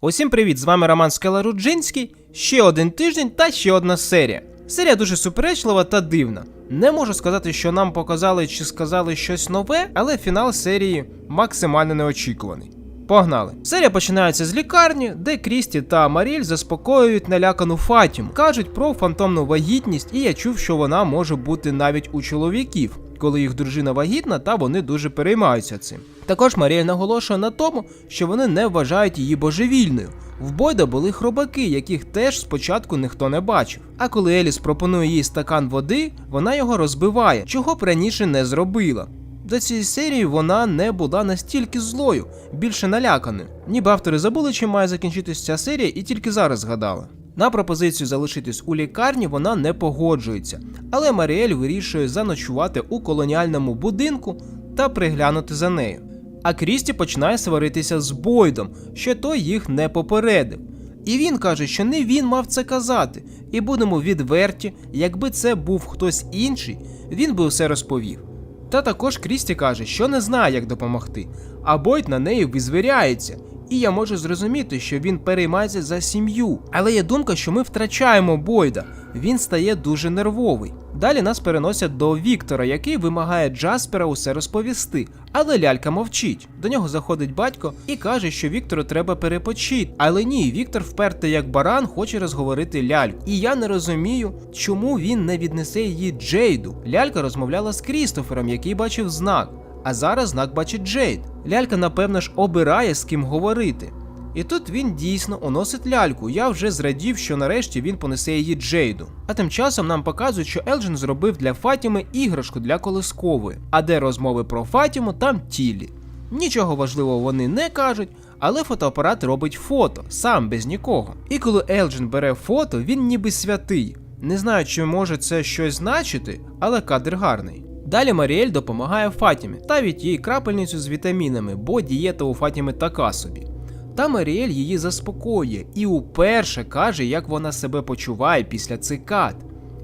Усім привіт! З вами Роман Скаларуджинський. Ще один тиждень та ще одна серія. Серія дуже суперечлива та дивна. Не можу сказати, що нам показали чи сказали щось нове, але фінал серії максимально неочікуваний. Погнали. Серія починається з лікарні, де Крісті та Маріль заспокоюють налякану Фатіму, кажуть про фантомну вагітність, і я чув, що вона може бути навіть у чоловіків, коли їх дружина вагітна, та вони дуже переймаються цим. Також Марія наголошує на тому, що вони не вважають її божевільною. В Бойда були хробаки, яких теж спочатку ніхто не бачив. А коли Еліс пропонує їй стакан води, вона його розбиває, чого б раніше не зробила. До цієї серії вона не була настільки злою, більше наляканою. Ніби автори забули, чим має закінчитись ця серія, і тільки зараз згадала. На пропозицію залишитись у лікарні вона не погоджується, але Маріель вирішує заночувати у колоніальному будинку та приглянути за нею. А Крісті починає сваритися з Бойдом, що той їх не попередив. І він каже, що не він мав це казати, і будемо відверті, якби це був хтось інший, він би все розповів. Та також Крісті каже, що не знає, як допомогти, а Бойд на неї визвіряється. І я можу зрозуміти, що він переймається за сім'ю. Але є думка, що ми втрачаємо Бойда. Він стає дуже нервовий. Далі нас переносять до Віктора, який вимагає Джаспера усе розповісти, але лялька мовчить. До нього заходить батько і каже, що Віктору треба перепочити. Але ні, Віктор впертий як баран хоче розговорити ляльку. І я не розумію, чому він не віднесе її Джейду. Лялька розмовляла з Крістофером, який бачив знак. А зараз знак бачить Джейд. Лялька, напевно ж, обирає з ким говорити. І тут він дійсно уносить ляльку. Я вже зрадів, що нарешті він понесе її Джейду. А тим часом нам показують, що Елджин зробив для Фатіми іграшку для колискової. А де розмови про Фатіму, там тілі. Нічого важливого вони не кажуть, але фотоапарат робить фото, сам без нікого. І коли Елджин бере фото, він ніби святий. Не знаю, чи може це щось значити, але кадр гарний. Далі Маріель допомагає Фатімі, ставить їй крапельницю з вітамінами, бо дієта у Фатіми така собі. Та Маріель її заспокоює і уперше каже, як вона себе почуває після цикад,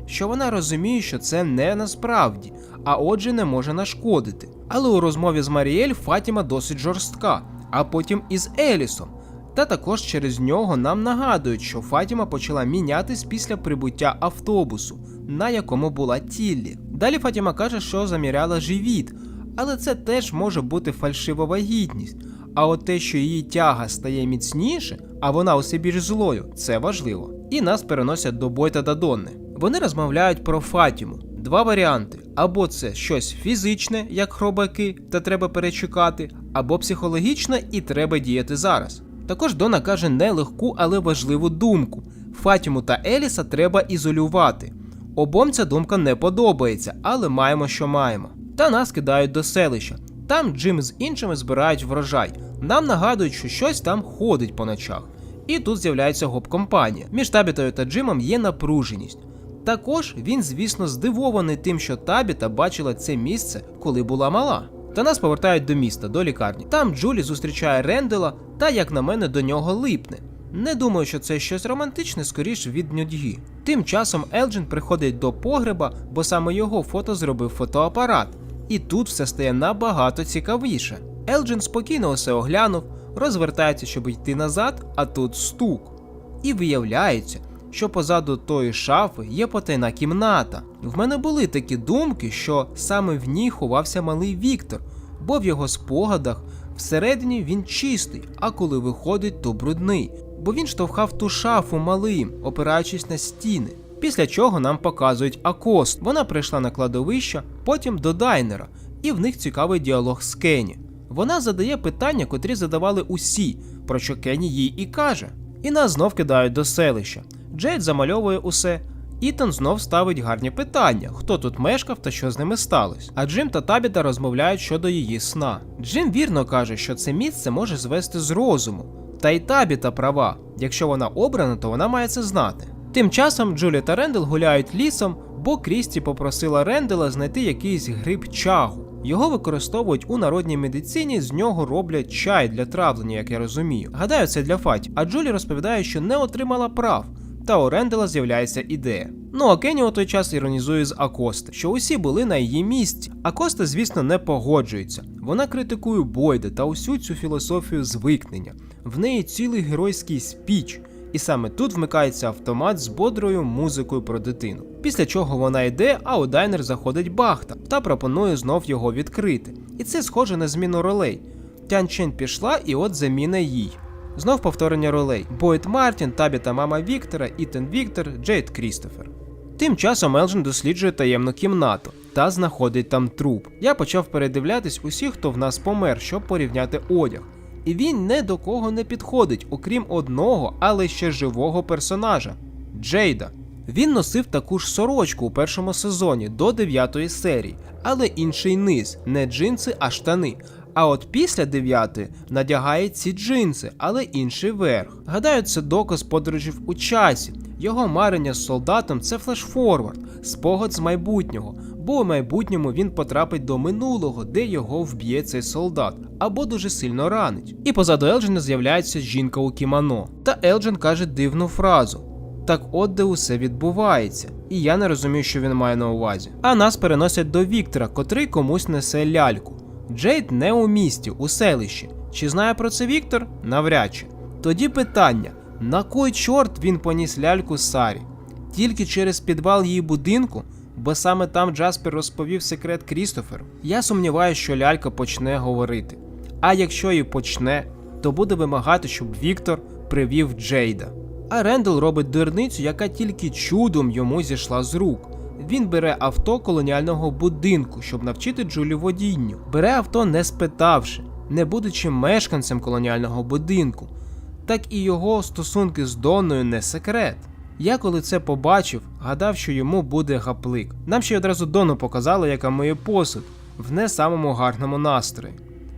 що вона розуміє, що це не насправді, а отже не може нашкодити. Але у розмові з Маріель Фатіма досить жорстка, а потім із Елісом. Та також через нього нам нагадують, що Фатіма почала мінятись після прибуття автобусу, на якому була Тіллі. Далі Фатіма каже, що заміряла живіт, але це теж може бути фальшива вагітність. А от те, що її тяга стає міцніше, а вона усе більш злою, це важливо. І нас переносять до Бойта та Донни. Вони розмовляють про Фатіму. Два варіанти: або це щось фізичне, як хробаки, та треба перечекати, або психологічне і треба діяти зараз. Також Дона каже нелегку, але важливу думку: Фатіму та Еліса треба ізолювати. Обом ця думка не подобається, але маємо, що маємо. Та нас кидають до селища. Там Джим з іншими збирають врожай. Нам нагадують, що щось там ходить по ночах. І тут з'являється гоп-компанія. Між Табітою та Джимом є напруженість. Також він, звісно, здивований тим, що Табіта бачила це місце, коли була мала. Та нас повертають до міста, до лікарні. Там Джулі зустрічає Рендела та, як на мене, до нього липне. Не думаю, що це щось романтичне, скоріш від нудьги. Тим часом Елджин приходить до погреба, бо саме його фото зробив фотоапарат. І тут все стає набагато цікавіше. Елджин спокійно усе оглянув, розвертається, щоб йти назад, а тут стук. І виявляється, що позаду тої шафи є потайна кімната. В мене були такі думки, що саме в ній ховався малий Віктор, бо в його спогадах всередині він чистий, а коли виходить, то брудний, бо він штовхав ту шафу малим, опираючись на стіни. Після чого нам показують Акост. Вона прийшла на кладовище, потім до Дайнера, і в них цікавий діалог з Кенні. Вона задає питання, котрі задавали усі, про що Кенні їй і каже. І нас знов кидають до селища. Джейд замальовує усе. Ітан знов ставить гарні питання, хто тут мешкав та що з ними сталося. А Джим та Табіта розмовляють щодо її сна. Джим вірно каже, що це місце може звести з розуму. Та й Табіта права. Якщо вона обрана, то вона має це знати. Тим часом Джулі та Рендел гуляють лісом, бо Крісті попросила Рендела знайти якийсь гриб чагу. Його використовують у народній медицині, з нього роблять чай для травлення, як я розумію. Гадаю, це для Фаті. А Джулі розповідає, що не отримала прав. Та у Рендела з'являється ідея. Ну а Кенні у той час іронізує з Акости, що усі були на її місці. Акоста, звісно, не погоджується. Вона критикує Бойда та усю цю філософію звикнення. В неї цілий геройський спіч. І саме тут вмикається автомат з бодрою музикою про дитину. Після чого вона йде, а у дайнер заходить Бахта та пропонує знов його відкрити. І це схоже на зміну ролей. Тян Чен пішла, і от заміна їй. Знов повторення ролей: Бойд Мартін, Табі та мама Віктора, Ітан Віктор, Джейд Крістофер. Тим часом Елджин досліджує таємну кімнату та знаходить там труп. Я почав передивлятись усіх, хто в нас помер, щоб порівняти одяг. І він не до кого не підходить, окрім одного, але ще живого персонажа Джейда. Він носив таку ж сорочку у першому сезоні до 9 серії, але інший низ, не джинси, а штани. А от після 9 надягає ці джинси, але інший верх. Гадаю, це доказ подорожів у часі. Його марення з солдатом це флешфорвард, спогад з майбутнього, бо у майбутньому він потрапить до минулого, де його вб'є цей солдат, або дуже сильно ранить. І позаду Елджина з'являється жінка у кімоно. Та Елджин каже дивну фразу. Так от де усе відбувається, і я не розумію, що він має на увазі. А нас переносять до Віктора, котрий комусь несе ляльку. Джейд не у місті, у селищі. Чи знає про це Віктор? Навряд чи. Тоді питання: на кой чорт він поніс ляльку Сарі? Тільки через підвал її будинку, бо саме там Джаспер розповів секрет Крістоферу. Я сумніваюся, що лялька почне говорити. А якщо і почне, то буде вимагати, щоб Віктор привів Джейда. А Рендел робить дурницю, яка тільки чудом йому зійшла з рук. Він бере авто колоніального будинку, щоб навчити Джулі водінню. Бере авто не спитавши, не будучи мешканцем колоніального будинку. Так і його стосунки з Донною не секрет. Я коли це побачив, гадав, що йому буде гаплик. Нам ще й одразу Дону показали, яка миє посуд, в не самому гарному настрої.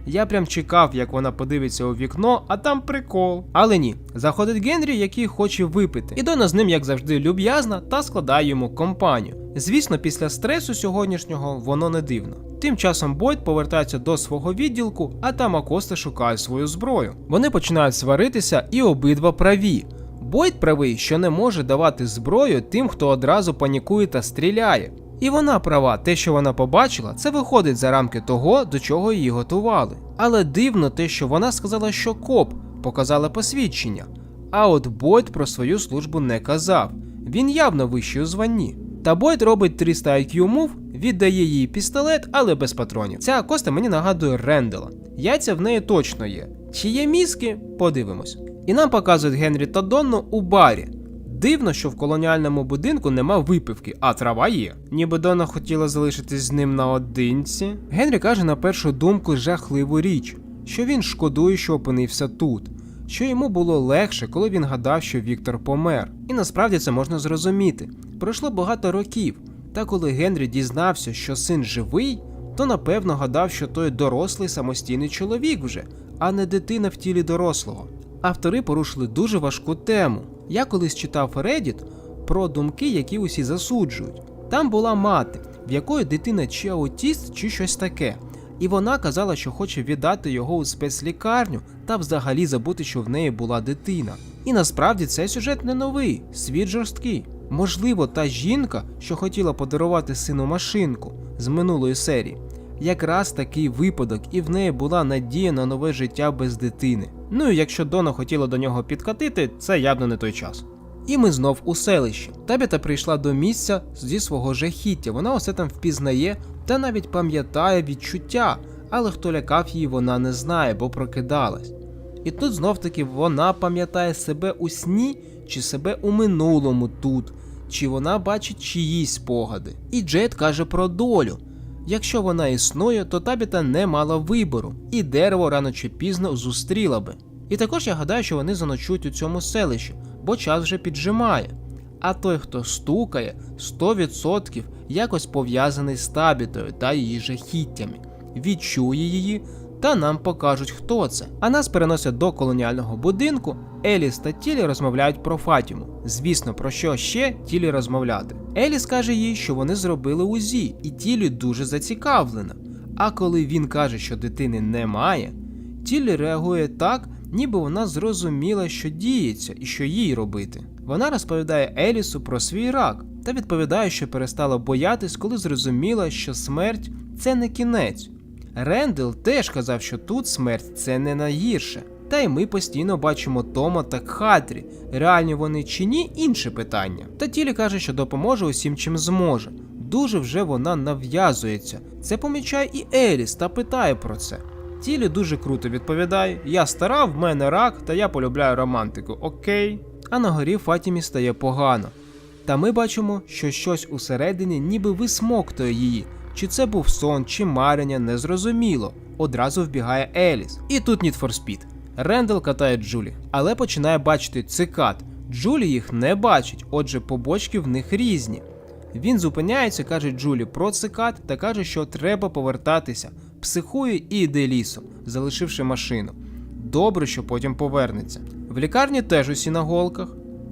Я прям чекав, як вона подивиться у вікно, а там прикол. Але ні, заходить Генрі, який хоче випити. І Дона з ним, як завжди, люб'язна та складає йому компанію. Звісно, після стресу сьогоднішнього воно не дивно. Тим часом Бойд повертається до свого відділку, а там Акоста шукає свою зброю. Вони починають сваритися і обидва праві. Бойд правий, що не може давати зброю тим, хто одразу панікує та стріляє. І вона права, те, що вона побачила, це виходить за рамки того, до чого її готували. Але дивно те, що вона сказала, що коп показала посвідчення. А от Бойд про свою службу не казав. Він явно вищий у званні. Та Бойд робить 300 IQ мув, віддає їй пістолет, але без патронів. Ця коста мені нагадує Рендела. Яйця в неї точно є. Чи є мізки? Подивимось. І нам показують Генрі та Донну у барі. Дивно, що в колоніальному будинку нема випивки, а трава є. Ніби Дона хотіла залишитись з ним наодинці. Генрі каже на першу думку жахливу річ, що він шкодує, що опинився тут, що йому було легше, коли він гадав, що Віктор помер. І насправді це можна зрозуміти. Пройшло багато років, та коли Генрі дізнався, що син живий, то напевно гадав, що той дорослий самостійний чоловік вже, а не дитина в тілі дорослого. Автори порушили дуже важку тему. Я колись читав Reddit про думки, які усі засуджують. Там була мати, в якої дитина чи аутіст, чи щось таке. І вона казала, що хоче віддати його у спецлікарню та взагалі забути, що в неї була дитина. І насправді цей сюжет не новий, світ жорсткий. Можливо, та жінка, що хотіла подарувати сину машинку з минулої серії, якраз такий випадок, і в неї була надія на нове життя без дитини. Ну і якщо Дона хотіла до нього підкатити, це явно не той час. І ми знов у селищі. Табіта прийшла до місця зі свого жахіття. Вона усе там впізнає та навіть пам'ятає відчуття, але хто лякав її, вона не знає, бо прокидалась. І тут знов таки вона пам'ятає себе у сні чи себе у минулому тут, чи вона бачить чиїсь спогади. І Джейд каже про долю. Якщо вона існує, то табіта не мала вибору, і дерево рано чи пізно зустріла би. І також я гадаю, що вони заночують у цьому селищі, бо час вже піджимає. А той, хто стукає, 100% якось пов'язаний з табітою та її жахіттями, відчує її, та нам покажуть, хто це. А нас переносять до колоніального будинку. Еліс та Тілі розмовляють про Фатіму. Звісно, про що ще Тілі розмовляти. Еліс каже їй, що вони зробили УЗІ, і Тілі дуже зацікавлена. А коли він каже, що дитини немає, Тілі реагує так, ніби вона зрозуміла, що діється і що їй робити. Вона розповідає Елісу про свій рак та відповідає, що перестала боятись, коли зрозуміла, що смерть це не кінець. Рендел теж казав, що тут смерть це не найгірше. Та й ми постійно бачимо Тома та Кхатрі. Реальні вони чи ні інше питання. Та Тілі каже, що допоможе усім чим зможе. Дуже вже вона нав'язується. Це помічає і Еліс та питає про це. Тілі дуже круто відповідає: Я стара, в мене рак, та я полюбляю романтику, окей. А на горі Фатімі стає погано. Та ми бачимо, що щось усередині ніби висмоктує її. Чи це був сон, чи марення, незрозуміло. Одразу вбігає Еліс. І тут Need for Speed. Рендел катає Джулі, але починає бачити цикад. Джулі їх не бачить, отже, побочки в них різні. Він зупиняється, каже Джулі про цикад та каже, що треба повертатися. Психує і йде лісом, залишивши машину. Добре, що потім повернеться. В лікарні теж усі на голках.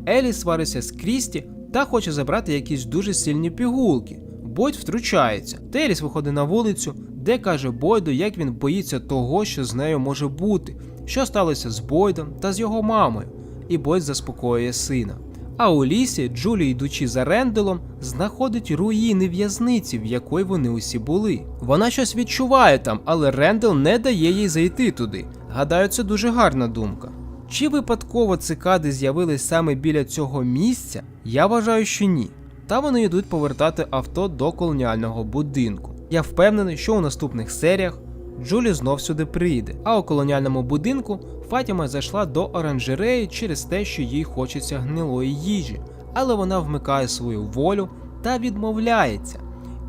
Елі свариться з Крісті та хоче забрати якісь дуже сильні пігулки. Бойд втручається. Теліс виходить на вулицю, де каже Бойду, як він боїться того, що з нею може бути, що сталося з Бойдом та з його мамою. І Бойд заспокоює сина. А у лісі Джулі, йдучи за Ренделом, знаходить руїни в'язниці, в якої вони усі були. Вона щось відчуває там, але Рендел не дає їй зайти туди. Гадаю, це дуже гарна думка. Чи випадково цикади з'явились саме біля цього місця? Я вважаю, що ні. Та вони йдуть повертати авто до колоніального будинку. Я впевнений, що у наступних серіях Джулі знов сюди прийде. А у колоніальному будинку Фатіма зайшла до оранжереї через те, що їй хочеться гнилої їжі, але вона вмикає свою волю та відмовляється.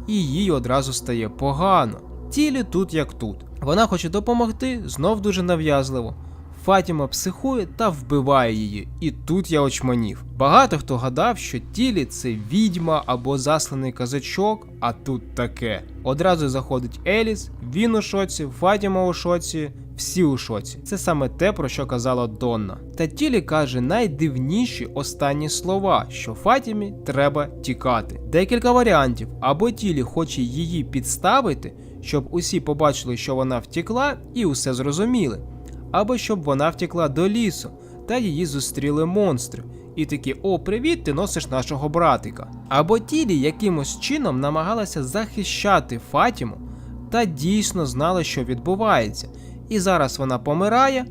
І їй одразу стає погано. Тілі тут як тут. Вона хоче допомогти, знов дуже нав'язливо. Фатіма психує та вбиває її, і тут я очманів. Багато хто гадав, що тілі це відьма або засланий казачок, а тут таке. Одразу заходить Еліс, він у шоці, Фатіма у шоці, всі у шоці. Це саме те, про що казала Донна. Та тілі каже найдивніші останні слова, що Фатімі треба тікати. Декілька варіантів, або тілі хоче її підставити, щоб усі побачили, що вона втекла, і усе зрозуміли або щоб вона втекла до лісу, та її зустріли монстри. І такі, о, привіт, ти носиш нашого братика. Або тілі якимось чином намагалася захищати Фатіму та дійсно знала, що відбувається. І зараз вона помирає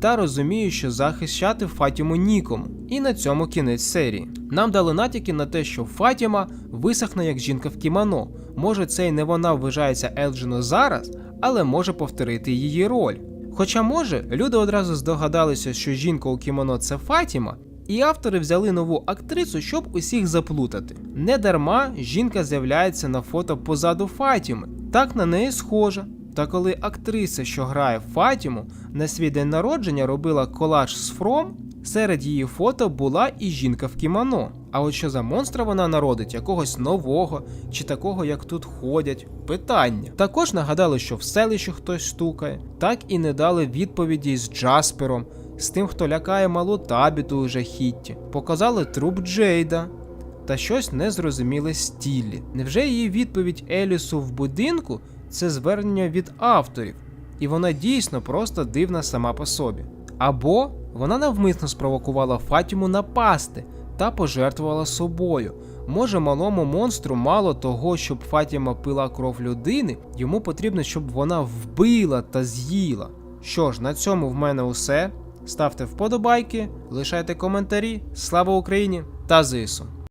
та розуміє, що захищати Фатіму нікому. І на цьому кінець серії. Нам дали натяки на те, що Фатіма висохне як жінка в кімоно. Може, це й не вона вважається Елджино зараз, але може повторити її роль. Хоча може, люди одразу здогадалися, що жінка у кімоно це Фатіма, і автори взяли нову актрису, щоб усіх заплутати. Не дарма жінка з'являється на фото позаду Фатіми, так на неї схожа. Та коли актриса, що грає Фатіму, на свій день народження робила колаж з Фром, серед її фото була і жінка в кімоно. А от що за монстра вона народить, якогось нового, чи такого, як тут ходять? Питання. Також нагадали, що в селищі хтось стукає, так і не дали відповіді з Джаспером, з тим, хто лякає малу табіту у жахітті. Показали труп Джейда. Та щось незрозуміле стілі. Невже її відповідь Елісу в будинку це звернення від авторів, і вона дійсно просто дивна сама по собі. Або вона навмисно спровокувала Фатіму напасти та пожертвувала собою. Може, малому монстру мало того, щоб Фатіма пила кров людини, йому потрібно, щоб вона вбила та з'їла. Що ж, на цьому в мене усе. Ставте вподобайки, лишайте коментарі. Слава Україні та ЗСУ!